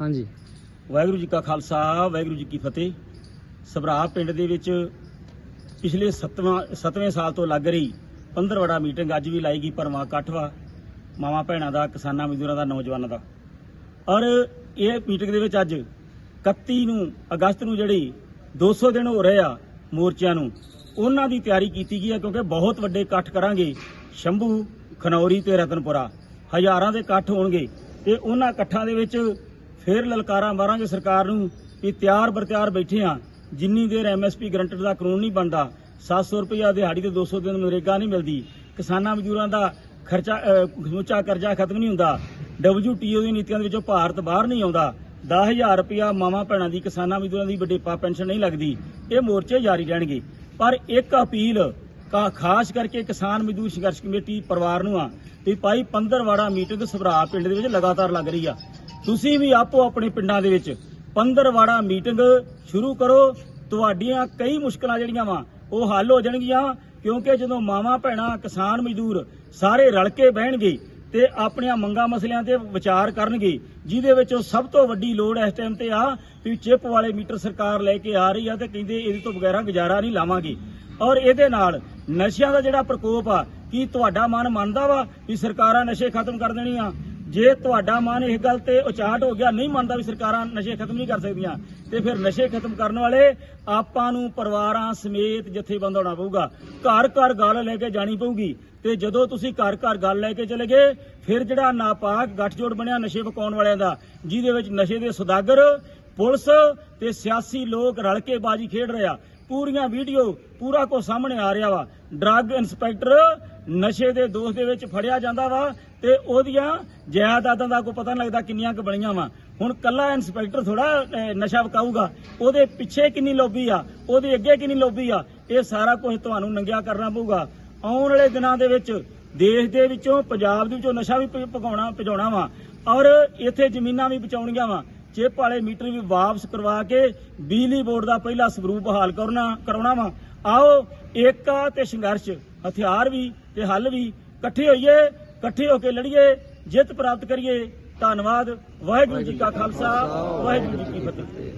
ਹਾਂਜੀ। ਵਾਹਿਗੁਰੂ ਜੀ ਕਾ ਖਾਲਸਾ, ਵਾਹਿਗੁਰੂ ਜੀ ਕੀ ਫਤਿਹ। ਸਭਰਾ ਪਿੰਡ ਦੇ ਵਿੱਚ ਪਿਛਲੇ 7ਵਾਂ 7ਵੇਂ ਸਾਲ ਤੋਂ ਲੱਗ ਰਹੀ 15 ਮੀਟਿੰਗ ਅੱਜ ਵੀ ਲਾਈ ਗਈ ਪਰਮਾ ਇਕੱਠਵਾ ਮਾਵਾ ਭੈਣਾਂ ਦਾ, ਕਿਸਾਨਾਂ ਮਜ਼ਦੂਰਾਂ ਦਾ, ਨੌਜਵਾਨਾਂ ਦਾ। ਔਰ ਇਹ ਮੀਟਿੰਗ ਦੇ ਵਿੱਚ ਅੱਜ 31 ਨੂੰ, ਅਗਸਤ ਨੂੰ ਜਿਹੜੀ 200 ਦਿਨ ਹੋ ਰਹੇ ਆ ਮੋਰਚਿਆਂ ਨੂੰ, ਉਹਨਾਂ ਦੀ ਤਿਆਰੀ ਕੀਤੀ ਗਈ ਹੈ ਕਿਉਂਕਿ ਬਹੁਤ ਵੱਡੇ ਇਕੱਠ ਕਰਾਂਗੇ। ਸ਼ੰਭੂ, ਖਨੌਰੀ ਤੇ ਰਤਨਪੁਰਾ। ਹਜ਼ਾਰਾਂ ਦੇ ਇਕੱਠ ਹੋਣਗੇ ਤੇ ਉਹਨਾਂ ਇਕੱਠਾਂ ਦੇ ਵਿੱਚ ਫਿਰ ਲਲਕਾਰਾਂ ਮਾਰਾਂਗੇ ਸਰਕਾਰ ਨੂੰ ਵੀ ਤਿਆਰ ਬਰਤਿਆਰ ਬੈਠੇ ਆ ਜਿੰਨੀ ਦੇਰ ਐਮਐਸਪੀ ਗਰੰਟਡ ਦਾ ਕਾਨੂੰਨ ਨਹੀਂ ਬਣਦਾ 700 ਰੁਪਇਆ ਦਿਹਾੜੀ ਤੇ 200 ਦਿਨ ਨਰੇਗਾ ਨਹੀਂ ਮਿਲਦੀ। ਕਿਸਾਨਾਂ ਮਜ਼ਦੂਰਾਂ ਦਾ ਖਰਚਾ ਅਹ, ਸਮੁੱਚਾ ਕਰਜ਼ਾ ਖਤਮ ਨਹੀਂ ਹੁੰਦਾ। WTO ਦੀ ਨੀਤੀਆਂ ਦੇ ਵਿੱਚੋਂ ਭਾਰਤ ਬਾਹਰ ਨਹੀਂ ਆਉਂਦਾ। 10000 ਰੁਪਇਆ ਮਾਵਾਂ ਭੈਣਾਂ ਦੀ ਕਿਸਾਨਾਂ ਮਜ਼ਦੂਰਾਂ ਦੀ ਵੱਡੇਪਾ ਪੈਨਸ਼ਨ ਨਹੀਂ ਲੱਗਦੀ। ਇਹ ਮੋਰਚੇ ਜਾਰੀ ਰਹਿਣਗੇ। ਪਰ ਇੱਕ ਅਪੀਲ ਕਾ ਖਾਸ ਕਰਕੇ ਕਿਸਾਨ ਮਜ਼ਦੂਰ ਸੰਘਰਸ਼ ਕਮੇਟੀ ਪਰਿਵਾਰ ਨੂੰ ਆ ਵੀ ਭਾਈ ਪੰਦਰਵਾੜਾ ਮੀਟਿੰਗ ਸਭਰਾ ਪਿੰਡ ਦੇ ਵਿੱਚ ਲਗਾਤਾਰ ਲੱਗ ਰਹੀ ਆ। ਤੁਸੀਂ ਵੀ ਆਪੋ ਆਪਣੇ ਪਿੰਡਾਂ ਦੇ ਵਿੱਚ ਪੰਦਰਵਾੜਾ ਮੀਟਿੰਗ ਸ਼ੁਰੂ ਕਰੋ। ਤੁਹਾਡੀਆਂ ਕਈ ਮੁਸ਼ਕਲਾਂ ਜਿਹੜੀਆਂ ਵਾ, ਉਹ ਹੱਲ ਹੋ ਜਾਣਗੀਆਂ, ਕਿਉਂਕਿ ਜਦੋਂ ਮਾਵਾਂ, ਭੈਣਾਂ, ਕਿਸਾਨ ਮਜ਼ਦੂਰ ਸਾਰੇ ਰਲ ਕੇ ਬਹਿਣਗੇ ਤੇ ਆਪਣੀਆਂ ਮੰਗਾਂ ਮਸਲਿਆਂ ਤੇ ਵਿਚਾਰ ਕਰਨਗੇ, ਜਿਹਦੇ ਵਿੱਚ ਉਹ ਸਭ ਤੋਂ ਵੱਡੀ ਲੋੜ ਇਸ ਟਾਈਮ ਤੇ ਆ ਵੀ ਚਿੱਪ ਵਾਲੇ ਮੀਟਰ ਸਰਕਾਰ ਲੈ ਕੇ ਆ ਰਹੀ ਆ ਤੇ ਕਹਿੰਦੇ ਇਹਦੇ ਤੋਂ ਬਗੈਰਾ ਗੁਜ਼ਾਰਾ ਨਹੀਂ ਲਾਵਾਂਗੇ। ਔਰ ਇਹਦੇ ਨਾਲ ਨਸ਼ਿਆਂ ਦਾ ਜਿਹੜਾ ਪ੍ਰਕੋਪ ਆ, ਕੀ ਤੁਹਾਡਾ ਮਨ ਮੰਨਦਾ ਵਾ ਵੀ ਸਰਕਾਰਾਂ ਨਸ਼ੇ ਖਤਮ ਕਰ ਦੇਣੀਆਂ? ਜੇ ਤੁਹਾਡਾ ਮਨ ਇਸ ਗੱਲ ਤੇ ਉਚਾਟ ਹੋ ਗਿਆ, ਨਹੀਂ ਮੰਨਦਾ ਵੀ ਸਰਕਾਰਾਂ ਨਸ਼ੇ ਖਤਮ ਨਹੀਂ ਕਰ ਸਕਦੀਆਂ, ਤੇ ਫਿਰ ਨਸ਼ੇ ਖਤਮ ਕਰਨ ਵਾਲੇ ਆਪਾਂ ਨੂੰ ਪਰਿਵਾਰਾਂ ਸਮੇਤ ਜਥੇਬੰਦ ਹੋਣਾ ਪਊਗਾ। ਘਰ ਘਰ ਗੱਲ ਲੈ ਕੇ ਜਾਣੀ ਪਊਗੀ। ਤੇ ਜਦੋਂ ਤੁਸੀਂ ਘਰ ਘਰ ਗੱਲ ਲੈ ਕੇ ਚਲੇ ਗਏ, ਫਿਰ ਜਿਹੜਾ ਨਾਪਾਕ ਗੱਠਜੋੜ ਬਣਿਆ ਨਸ਼ੇ ਪਕਾਉਣ ਵਾਲਿਆਂ ਦਾ, ਜਿਹਦੇ ਵਿੱਚ ਨਸ਼ੇ ਦੇ ਸੁਦਾਗਰ, ਪੁਲਿਸ ਤੇ ਸਿਆਸੀ ਲੋਕ ਰਲ ਕੇ ਬਾਜੀ ਖੇਡ ਰਿਹਾ ਪੂਰੀਆਂ ਵੀਡੀਓ ਪੂਰਾ ਕੋ ਸਾਹਮਣੇ ਆ ਰਿਹਾ ਵਾ। ਡਰੱਗ ਇਨਸਪੈਕਟਰ ਨਸ਼ੇ ਦੇ ਦੋਸ਼ ਦੇ ਵਿੱਚ ਫੜਿਆ ਜਾਂਦਾ ਵਾ ਤੇ ਉਹਦੀਆਂ ਜਾਇਦਾਦਾਂ ਦਾ ਕੋਈ ਪਤਾ ਨਹੀਂ ਲੱਗਦਾ ਕਿੰਨੀਆਂ ਕੁ ਬਣੀਆਂ ਵਾ। ਹੁਣ ਕੱਲਾ ਇਨਸਪੈਕਟਰ ਥੋੜਾ ਨਸ਼ਾ ਵਕਾਊਗਾ। ਉਹਦੇ ਪਿੱਛੇ ਕਿੰਨੀ ਲੋਬੀ ਆ, ਉਹਦੇ ਅੱਗੇ ਕਿੰਨੀ ਲੋਬੀ ਆ, ਇਹ ਸਾਰਾ ਕੁਝ ਤੁਹਾਨੂੰ ਨੰਗਿਆ ਕਰਨਾ ਪਊਗਾ। ਆਉਣ ਵਾਲੇ ਦਿਨਾਂ ਦੇ ਵਿੱਚ ਦੇਸ਼ ਦੇ ਵਿੱਚੋਂ, ਪੰਜਾਬ ਦੇ ਵਿੱਚੋਂ ਨਸ਼ਾ ਵੀ ਭ- ਭਗਾਉਣਾ, ਭਜਾਉਣਾ ਵਾ। ਔਰ ਇੱਥੇ ਜ਼ਮੀਨਾਂ ਵੀ ਬਚਾਉਣੀਆਂ ਵਾ। ਚਿੱਪ ਵਾਲੇ ਮੀਟਰ ਵੀ ਵਾਪਸ ਕਰਵਾ ਕੇ ਬਿਜਲੀ ਬੋਰਡ ਦਾ ਪਹਿਲਾ ਸਰੂਪ ਹਾਲ ਕਰਨਾ ਕਰਾਉਣਾ ਵਾ। ਆਓ ਏਕਾ ਤੇ ਸੰਘਰਸ਼, ਹਥਿਆਰ ਵੀ ਤੇ ਹੱਲ ਵੀ ਇਕੱਠੇ ਹੋਈਏ, ਇਕੱਠੇ ਹੋ ਕੇ ਲੜੀਏ, ਜਿੱਤ ਪ੍ਰਾਪਤ ਕਰੀਏ। ਧੰਨਵਾਦ। ਵਾਹਿਗੁਰੂ ਜੀ ਕਾ ਖਾਲਸਾ, ਵਾਹਿਗੁਰੂ ਜੀ ਕੀ ਫਤਿਹ।